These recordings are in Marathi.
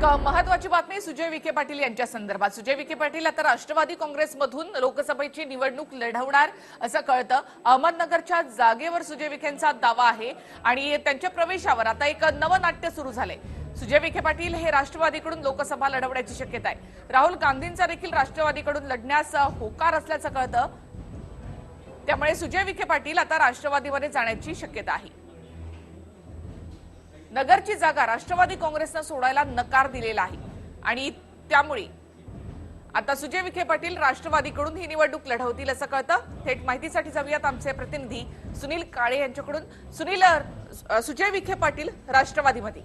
एक महत्वाची बातमी सुजय विखे पाटील यांच्या संदर्भात. सुजय विखे पाटील आता राष्ट्रवादी काँग्रेसमधून लोकसभेची निवडणूक लढवणार असं कळतं. अहमदनगरच्या जागेवर सुजय विखेंचा दावा आहे आणि त्यांच्या प्रवेशावर आता एक नवं नाट्य सुरू झालंय. सुजय विखे पाटील हे राष्ट्रवादीकडून लोकसभा लढवण्याची शक्यता आहे. राहुल गांधींचा देखील राष्ट्रवादीकडून लढण्यास होकार असल्याचं कळतं. त्यामुळे सुजय विखे पाटील आता राष्ट्रवादीमध्ये जाण्याची शक्यता आहे. नगरची जागा राष्ट्रवादी काँग्रेसनं सोडायला नकार दिलेला आहे. आणि त्यामुळे आता सुजय विखे पाटील राष्ट्रवादीकडून ही निवडणूक लढवतील असं कळतं. थेट माहितीसाठी जाऊयात आमचे प्रतिनिधी सुनील काळे यांच्याकडून. सुनील सुजय विखे पाटील राष्ट्रवादीमध्ये.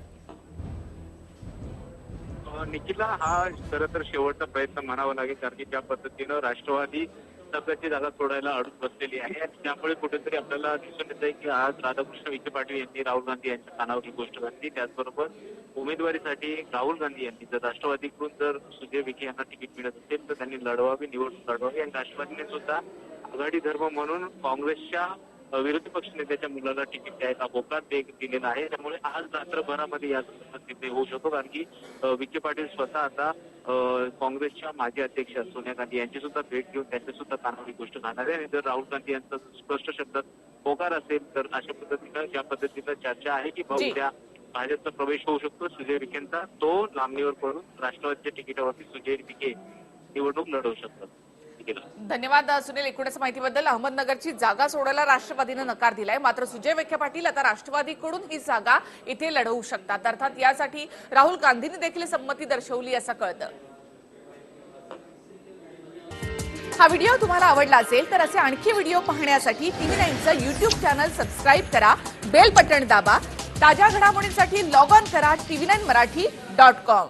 निखिला हा खरं तर शेवटचा प्रयत्न म्हणावा लागेल कारण की ज्या पद्धतीनं राष्ट्रवादी सगळ्याची जागा सोडायला अडून बसलेली आहे. आणि त्यामुळे कुठेतरी आपल्याला दिसून येत आहे की आज राधाकृष्ण विखे पाटील यांनी राहुल गांधी यांच्या कानावर ही गोष्ट घातली. त्याचबरोबर उमेदवारीसाठी राहुल गांधी यांनी जर राष्ट्रवादीकडून जर सुजय विखे यांना तिकीट मिळत असेल तर त्यांनी लढवावी निवडणूक लढवावी. आणि राष्ट्रवादीने सुद्धा आघाडी धर्म म्हणून काँग्रेसच्या विरोधी पक्षनेत्याच्या मुलाला तिकीट द्यायचा होकार दिलेला आहे. त्यामुळे आज रात्रभरामध्ये या संदर्भात निर्णय होऊ शकतो. कारण की विखे पाटील स्वतः आता काँग्रेसच्या माजी अध्यक्ष सोनिया गांधी यांची सुद्धा भेट घेऊन त्यांच्या सुद्धा कानावर ही गोष्ट घालणार आहे. आणि जर राहुल गांधी यांचा स्पष्ट शब्दात होकार असेल तर अशा पद्धतीनं ज्या पद्धतीनं चर्चा आहे की जी. उद्या भाजपचा प्रवेश होऊ शकतो. सुजय विखेंचा तो लांबणीवर पडून राष्ट्रवादीच्या तिकिटावरती सुजय विखे निवडणूक लढवू शकतात. धन्यवाद सुनील. एकूणच माहितीबद्दल अहमदनगरची जागा सोडायला राष्ट्रवादीनं नकार दिलाय. मात्र सुजय विखे पाटील आता राष्ट्रवादीकडून ही जागा इथे लढवू शकतात. अर्थात यासाठी राहुल गांधींनी देखील संमती दर्शवली असं कळतं. हा व्हिडिओ तुम्हाला आवडला असेल तर असे आणखी व्हिडिओ पाहण्यासाठी टीव्ही नाईनचं युट्यूब चॅनल सबस्क्राईब करा बेल बटन दाबा ताज्या घडामोडींसाठी लॉग ऑन करा TV nine Marathi dot com.